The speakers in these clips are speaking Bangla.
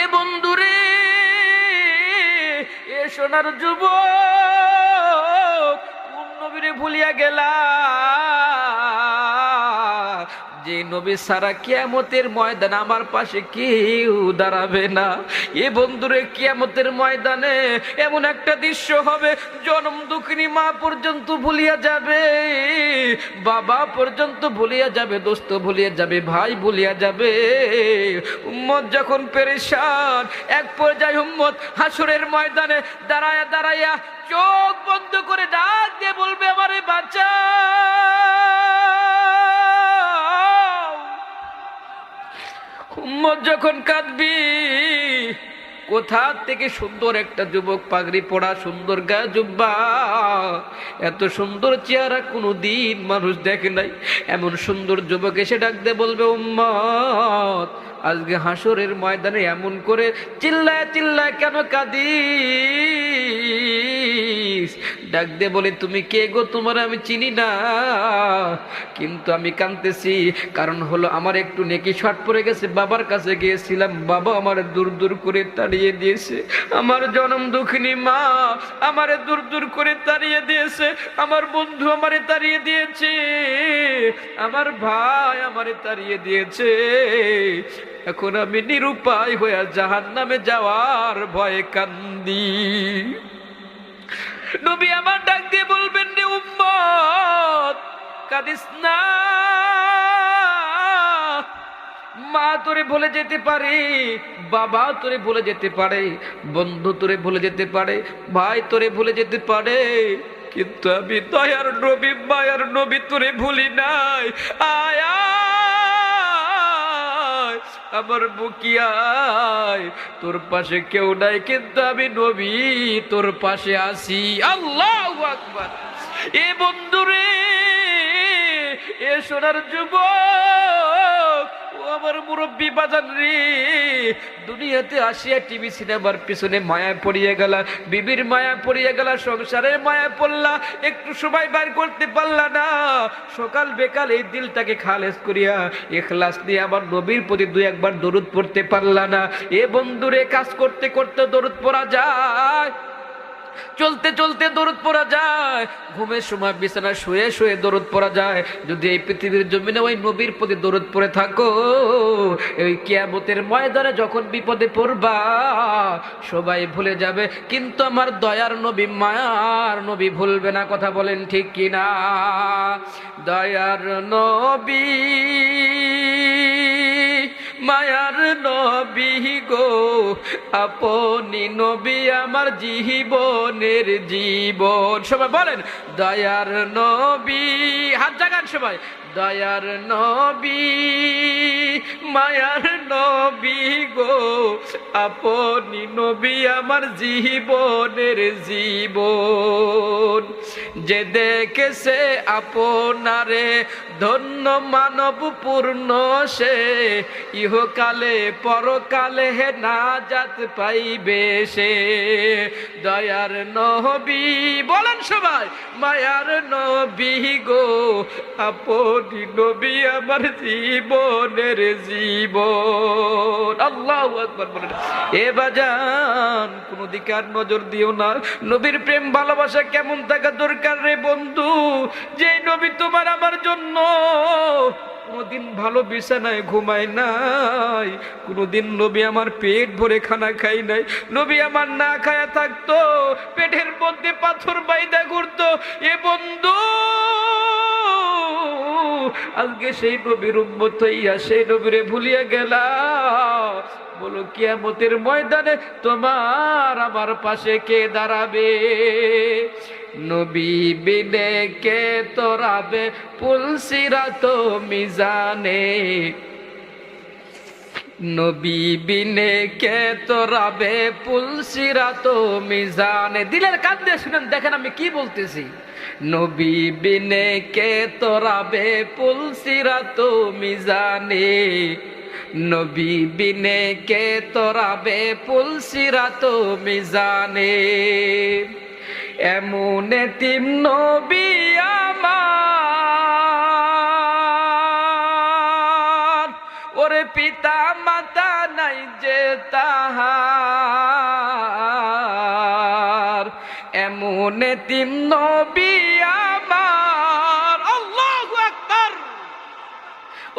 এ বন্ধুরে, এ সোনার যুব নবীরে ভুলিয়া গেলা? যে নবী সারা কিয়ামতের ময়দান আমার পাশে কেউ দাঁড়াবে না। এ বন্ধুরে, কিয়ামতের ময়দানে এমন একটা দৃশ্য হবে, জনম দুঃখিনী মা পর্যন্ত ভুলিয়া যাবে, বাবা পর্যন্ত ভুলিয়া যাবে, দোস্ত ভুলিয়া যাবে, ভাই ভুলিয়া যাবে। উম্মত যখন পেরেশান, এক পর্যায়ে উম্মত হাসুরের ময়দানে দাঁড়ায়া দাঁড়াইয়া চোখ বন্ধ করে ডাক দিয়ে বলবে, আমারে বাচ্চা উম্মত যখন কাঁদবি, কোথা থেকে সুন্দর একটা যুবক পাগড়ি পড়া, সুন্দর গা জুব্বা, এত সুন্দর চেহারা কোনো দিন মানুষ দেখে নাই। এমন সুন্দর যুবক এসে ডাকতে বলবে, উম্মত আজকে হাসরের ময়দানে এমন করে চিল্লায় চিল্লায় কেন কাঁদিস? ডাক দে বলে, তুমি কে গো? তোমার আমি চিনি না। কিন্তু আমি কাঁদতেছি। কারণ হলো আমার একটু নেকি শট পড়ে গেছে। বাবার কাছে গিয়েছিলাম। বাবা আমার দূর দূর করে তাড়িয়ে দিয়েছে। আমার জনম দুঃখিনী মা আমারে দূর দূর করে তাড়িয়ে দিয়েছে। আমার বন্ধু আমারে তাড়িয়ে দিয়েছে। আমার ভাই আমারে তাড়িয়ে দিয়েছে। এখন আমি নিরুপায় হয়ে জাহান নামে যাওয়ার ভয়ে কান্দি। নবী আমার ডাক দিয়ে বলবেন রে উম্মত কাদিস না। মা তোরে বলে যেতে পারে বাবা তোরে বলে যেতে পারে বন্ধু তোরে বলে যেতে পারে ভাই তোরে বলে যেতে পারে। কিন্তু আমি দয়ার নবী মায়ার নবী তোরে ভুলি নাই। আয়, আমার বুকিয়ায়, তোর পাশে কেউ নাই কিন্তু আমি নবী, তোর পাশে আসি আল্লাহ আকবার। এ বন্ধুরে, এ সোনার যুবক আমার মুরব্বী বাজান রে। দুনিয়াতে আসিয়া টিভি, সিনেমার পিছনে মায়া পড়িয়ে গেল, বিবির মায়া পড়িয়ে গেল, সংসারের মায়া পড়লা, একটু সময় বাইর করতে পারলা না। সকাল বেকাল এই দিলটাকে খালেজ করিয়া, এখলাস দিয়ে আমার নবীর প্রতি দুই একবার দরুদ পড়তে পারলা না। এ বন্ধুরে কাজ করতে করতে দরুদ পড়া যায়। চলতে চলতে দরদ পড়া যায়। ঘুমের সময় বিছানা শুয়ে শুয়ে দরদ পড়া যায়। যদি এই পৃথিবীর জমিনে ওই নবীর প্রতি দরদ পড়ে থাকো, এই কিয়ামতের ময়দানে যখন বিপদে পড়বা, সবাই ভুলে যাবে। কিন্তু আমার দয়ার নবী মায়ার নবী ভুলবে না, কথা বলেন ঠিক কিনা? দয়ার নবী, মায়ার নবী গো আপনি নবী আমার জীবনের জীবন। সবাই বলেন দয়ার নবী। হাত জাগান সবাই। দয়ার নবী, মায়ার নবী গো, আপনি নবী আমার জীবনের জীবন। যে দেখেছে আপনারে ধন্য মানব পূর্ণ সে, ইহকালে পরকালে হে না জাত পাইবে সে। দয়ার নবী, বলেন সবাই, মায়ার নবী গো, আপনি নবী আমার জীবনের জীবন, আল্লাহ বলেন, এ বাজান, কোন দিকে আর নজর দিও না। নবীর প্রেম, ভালোবাসা কেমন থাকা দরকার রে বন্ধু? যে নবী তোমার আমার জন্য কোনোদিন ভালো বিছানায় ঘুমায় নাই, কোনোদিন নবী আমার পেট ভরে খানা খাই নাই। নবী আমার না খায়া থাকতো, পেটের মধ্যে পাথর বাইদা ঘুরতো। এ বন্ধু আজকে সেই নবীর উম্মত হইয়া সেই নবীরে ভুলিয়া গেলা বলো, কিয়ামতের ময়দানে তোমার আমার পাশে কে দাঁড়াবে? নবী বিনে কে তোরাবে? পুলসিরা তো মিজানে। নবী বিনে কে তোরাবে? পুলসিরা তো মিজানে। দিলের কান দিয়ে শুনেন, দেখেন আমি কি বলতেছি। নবী বিনে কে তোরাবে পুলসিরা তো মিজানে নবী বিনে কে তোরাবে পুলসিরা তো মিজানে এমন তিম নবী আমার। ওরে পিতা মাতা নাই যে তাহার এমন তিন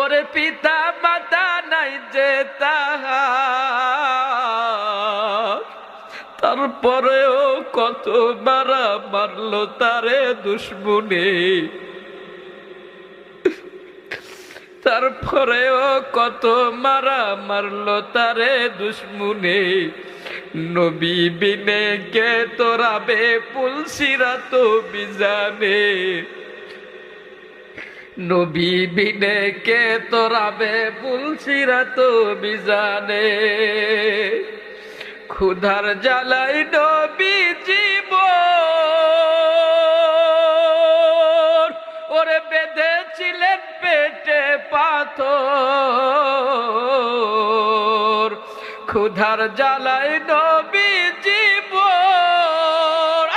ওরে পিতা মাতা নাই যে তারপরেও কত মারা মারলো তারে দুশ্মনে। তারপরেও কত মারা মারলো তারে দুশ্মনে। নবী বিনে কে তোরাবে পুলসিরা তো বিজানে? নবী বিনে কে তোরাবে পুলসিরা তো বিজানে? ক্ষুধার জ্বালাই নবী ক্ষুধার জ্বালাই নবী জীব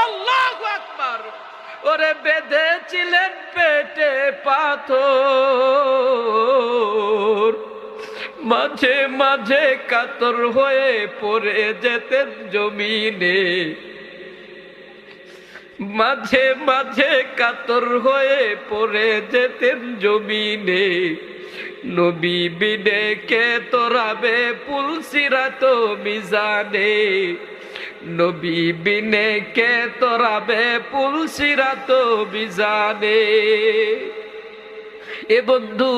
আল্লাহ আকবার। ওরে বেঁধেছিলেন পেটে পাথর। মাঝে মাঝে কাতর হয়ে পড়ে যেতেন জমিনে। মাঝে মাঝে কাতর হয়ে পড়ে যেতেন জমিনে। নবী বিনে কে তোরাবে তো মিজানে? নবী বিনে কে তোরাবে তো বিজানে এ বন্ধু,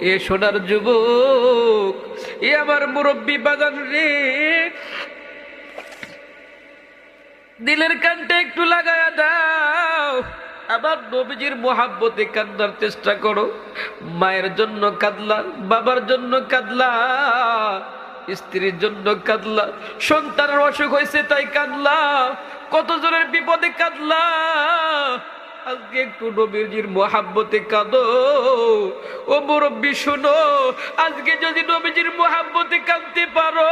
এ সোনার যুবক, এ আমার মুরব্বী বাগান রে। দিলের কানটা একটু লাগায়া দাও। আবার নবীজির মোহাব্বতে কান্দার চেষ্টা করো। মায়ের জন্য কাঁদলা, বাবার জন্য কাঁদলা, স্ত্রীর জন্য কাঁদলা, সন্তানের অসুখ হয়েছে তাই কাঁদলা কত জনের বিপদে কাঁদলা। আজকে একটু নবীজির মোহাব্বতে কাঁদো। ও মুরব্বী, শোনো, আজকে যদি নবীজির মোহাব্বতে কাঁদতে পারো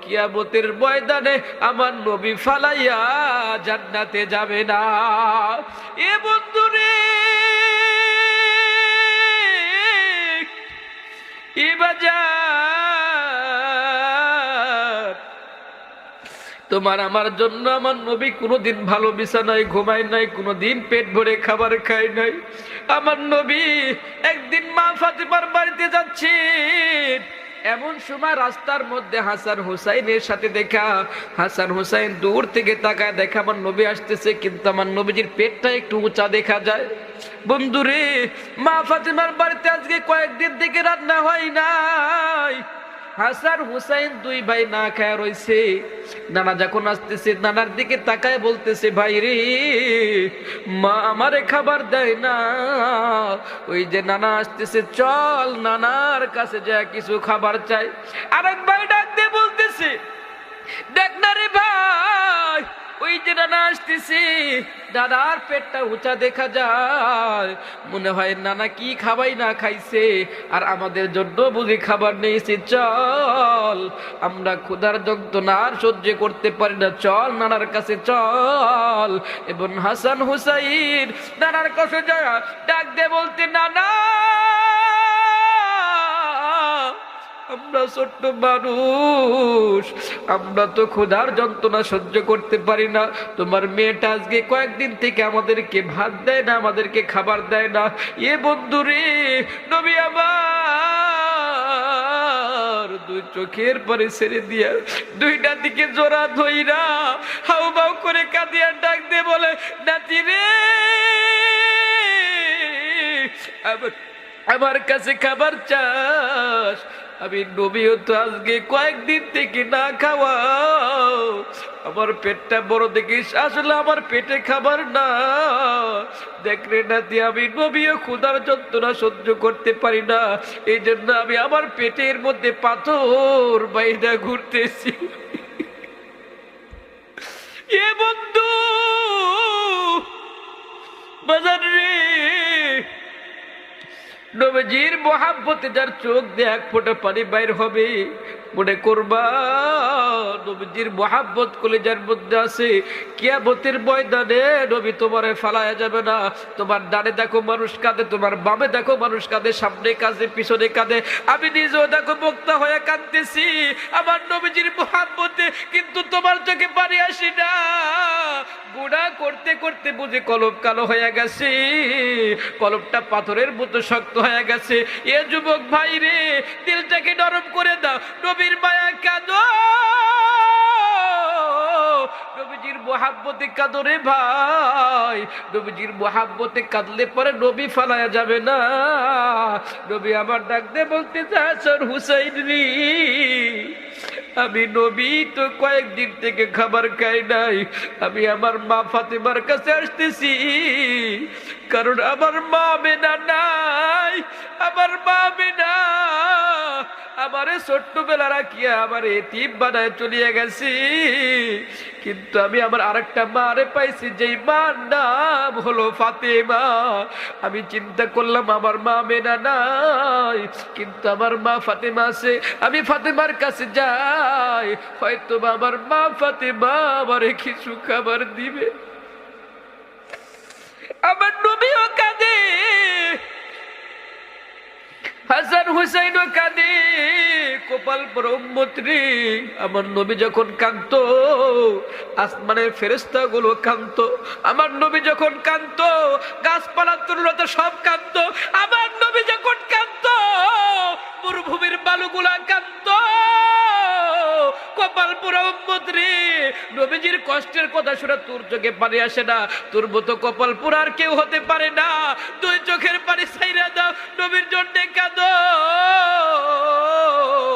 কিয়ামতের ময়দানে আমার নবী ফালাইয়া জান্নাতে যাবে না। এ বন্ধুরে তোমার আমার জন্য আমার নবী কোনোদিন ভালো বিছানায় ঘুমায় নাই, কোনোদিন পেট ভরে খাবার খায় নাই। আমার নবী একদিন মা ফাতিমার বাড়িতে যাচ্ছে এমন সময় রাস্তার মধ্যে হাসান হুসাইনের সাথে দেখা। হাসান হুসাইন দূর থেকে তাকায় দেখা আমার নবী আসতেছে, কিন্তু আমার নবীজির পেটটা একটু উঁচা দেখা যায়। বন্ধুরে, মা ফাতেমার বাড়িতে আজকে কয়েকদিন থেকে রান্না হয় নাই। হাসান হুসাইন দুই ভাই না খায় রয়েছে নানা যখন আসতেছে, নানার দিকে তাকায় বলতেছে, ভাই রে, মা আমারে খাবার দেয় না। ওই যে নানা আসতেছে, চল নানার কাছে যা কিছু খাবার চাই। আরেক ভাই ডাক দিয়ে বলতেছে, দেখ না রে ভাই ওই যে নানা আসতেছে, দাদার পেটটা উঁচা দেখা যায়। মনে হয় নানা কি খাবাই না খাইছে, আর আমাদের জন্য বুঝি খাবার নিয়েছে চল। আমরা ক্ষুধার যন্ত্রণা আর সহ্য করতে পারি না, চল নানার কাছে চল। এবং হাসান হুসাইন, নানার কাছে ডাক দে বলতে নানা। আমরা ছোট্ট মানুষ, আমরা তো ক্ষুধার যন্ত্রণা সহ্য করতে পারি না। তোমার মেয়েটা আজকে কয়েকদিন থেকে আমাদেরকে ভাত দেয় না, আমাদেরকে খাবার দেয় না। এ বন্ধু রে, নবী আমার, দুই চোখের পরে ছেড়ে দিয়া দুইটা দিকে জোড়া ধইরা হাউ বাউ করে কাঁদিয়া ডাক দিয়ে বলে, নাতি রে আমার আমার কাছে খাবার চাস। আমি নবীও তো আজকে কয়েকদিন থেকে না খাওয়া আমার পেটটা বড় দেখিস, আসলে আমার পেটে খাবার না। দেখ রে দিয়ে আমি নবীও ক্ষুধার যন্ত্রণা সহ্য করতে পারি না। এই জন্য আমি আমার পেটের মধ্যে পাথর বাইনা ঘুরতেছি। এ বন্ধু বাজার রে। নবীজির মহাব্বতে যার চোখ দিয়ে এক ফোঁটা পানি বাইর হবে মনে করবা, নবীজির মহাব্বত কলেজার মধ্যে আছে। কিয়ামতের ময়দানে নবী তোমারে ফালায়া যাবে না। তোমার ডানে দেখো মানুষ কাঁদে, তোমার বামে দেখো মানুষ কাঁদে, সামনে কাঁদে, পিছনে কাঁদে। আমি নিজেও দেখো বক্তা হয়ে কাঁদতেছি। আমার নবীজির মহাব্বতে কিন্তু তোমার চোখে পানি আসি না। গুণা করতে করতে বুঝে কলম কালো হয়ে গেছে। কলমটা পাথরের মতো শক্ত হয়ে গেছে। এ যুবক ভাই রে দিলটাকে নরম করে দাও। নবীর মায়া কাঁদো। নবীজির ভাই। নবীজির কাঁদলে পরে নবী ফালায়া যাবে না। নবী আমার বলতে চাচ্ছর হুসাইন রি, আমি নবী তো কয়েকদিন থেকে খাবার খাই নাই। আমি আমার মা ফাতেমার কাছে আসতেছি, কারণ আমার মা মেনা নাই। আমার মা মেনা আমারে ছোট্টবেলা রাখিয়া আমার এতিম বানায় চলিয়ে গেছি? কিন্তু আমি আমার আরেকটা মারে পাইছি, যেই মার নাম হলো ফাতেমা। আমি চিন্তা করলাম আমার মা মেনা নাই, কিন্তু আমার মা ফাতেমা আছে। আমি ফাতেমার কাছে যাই হয়তো আমার মা ফাতেমা আমারে কিছু খাবার দিবে। আমার নবীও কাঁদে হাসান হুসাইনও কাঁদে কপাল ব্রহ্মত্রী, আমার নবী যখন কান্ত আসমানের ফেরেস্তা গুলো কান্ত আমার নবী যখন কান্ত গাছপালা তরুলতা সব কান্ত আমার নবী যখন কান্ত মরুভূমির বালুগুলা কান্ত কপাল পুরম্মত্রী নবীজির কষ্টের কথা তোর চোখে আসে না, তোর মতো কেউ হতে পারে না। দুই চোখের পানি ছাইরা দাও, নবীর জন্য কাঁদো।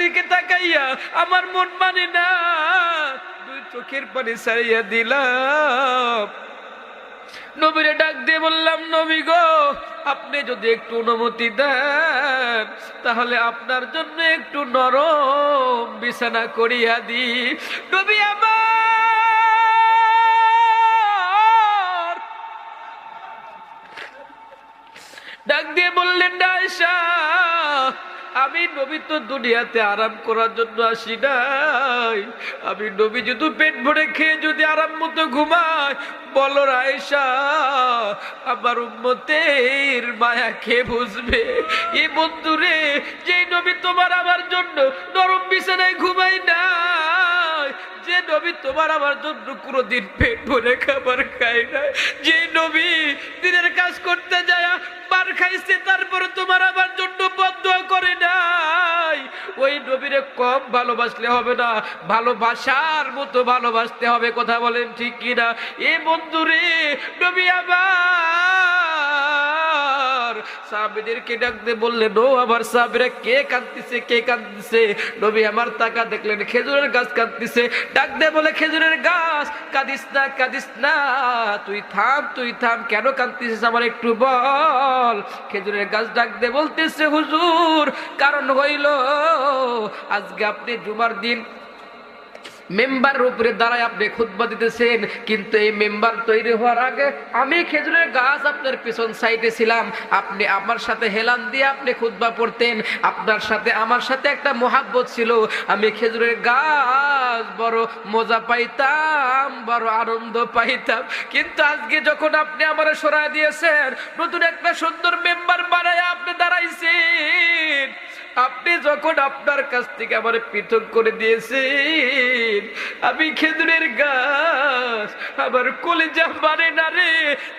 দিকে তাকাইয়া আমার মন মানে না। দুই চোখের পানি সারিয়া দিলাম। নবীরে ডাক দিয়ে বললাম, নবী গো, আপনি যদি একটু অনুমতি দেন, তাহলে আপনার জন্য একটু নরম বিছানা করিয়া দি নবী আমার ডাক দিয়ে বললেন, ডাইসা আমি নবী তো দুনিয়াতে আরাম করার জন্য আসি নাই। আমি নবী যদি পেট ভরে খেয়ে যদি আরাম মতো ঘুমাই, বলো রায়সা আমার উম্মতের মায়া খেয়ে বুঝবে? এই বন্ধুরে, যে নবী তোমার আমার জন্য নরম বিছানায় ঘুমাই নাই, যে নবী তোমার আমার জন্য কোনোদিন পেট ভরে খাবার খায় না যে নবী দিনের কাজ করতে যায় মার খাইছে, তারপর তোমার আমার জন্য বদ্ধ করে নাই। ওই নবীরে কম ভালোবাসলে হবে না, ভালোবাসার মতো ভালোবাসতে হবে, কথা বলেন ঠিক কিনা? এ বন্ধুরে, নবী আবার সাহাবিদেরকে ডাকতে বললেন ও আমার সাহাবিরা কে কাঁদতেছে কে কাঁদতেছে? নবী আমার তাকা দেখলেন, খেজুরের গাছ কাঁদতেছে। ডাক দে বলে, খেজুরের গাছ, কাঁদিস না কাঁদিস না। তুই থাম তুই থাম, কেন কাঁদতেছিস আমার একটু বল? খেজুরের গাছ ডাক দে বলতেছে, হুজুর, কারণ হইল, আজকে আপনি জুমার দিন মেম্বারের উপরে দাঁড়ায় আপনি খুতবা দিতেছেন, কিন্তু এই মেম্বার তৈরি হওয়ার আগে আমি খেজুরের গাছ আপনার পিছন সাইডে ছিলাম। আপনি আমার সাথে হেলান দিয়ে আপনি খুতবা পড়তেন। আপনার সাথে আমার সাথে একটা মোহাব্বত ছিল। আমি খেজুরের গাছ বড় মজা পাইতাম, বড় আনন্দ পাইতাম। কিন্তু আজকে যখন আপনি আমার সরাই দিয়েছেন, নতুন একটা সুন্দর মেম্বার বানায় আপনি দাঁড়াইছেন। আপনি যখন আপনার কাছ থেকে আমার পৃথক করে দিয়েছেন, আমি খেজুরের গাছ আমার কলিজা মানে না রে।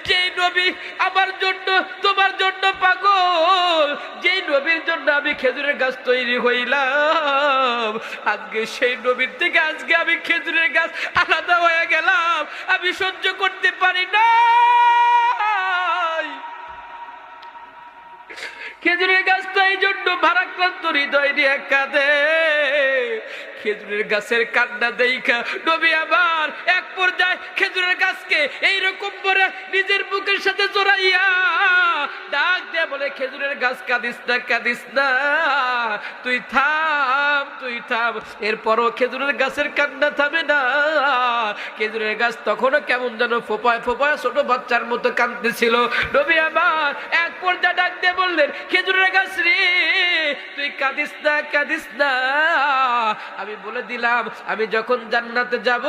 যেই নবী আমার জন্য, তোমার জন্য পাগল। যেই নবীর জন্য আমি খেজুরের গাছ তৈরি হইলাম, আজকে সেই নবীর থেকে আজকে আমি খেজুরের গাছ আলাদা হয়ে গেলাম। আমি সহ্য করতে পারি না। খেজুরের গাছটা এই জন্য ভারাক্রান্ত হৃদয় নিয়ে কাঁদে। খেজুরের গাছের কান্না দেখা। নবী আবার এক পর্যায়ে খেজুরের গাছকে এইরকম করে নিজের বুকের সাথে জড়াইয়া ডাক দিয়ে বলে, খেজুরের গাছ কাঁদিস না কাঁদিস না। তুই থাম তুই থাম। এরপরও খেজুরের গাছের কান্না থামে না। খেজুরের গাছ তখনও কেমন যেন ফোপায় ফোপায় ছোট বাচ্চার মতো কাঁদতেছিল। নবী আবার এক পর্যায়ে ডাক দিয়ে বললেন, খেজুরের গাছ রে তুই কাঁদিস না কাঁদিস না। আমি বলে দিলাম, আমি যখন জান্নাতে যাব,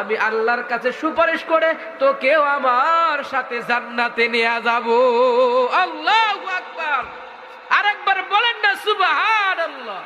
আমি আল্লাহর কাছে সুপারিশ করে তোকেও আমার সাথে জান্নাতে নিয়ে যাব। আল্লাহ আরেকবার বলেন না সুবাহ আল্লাহ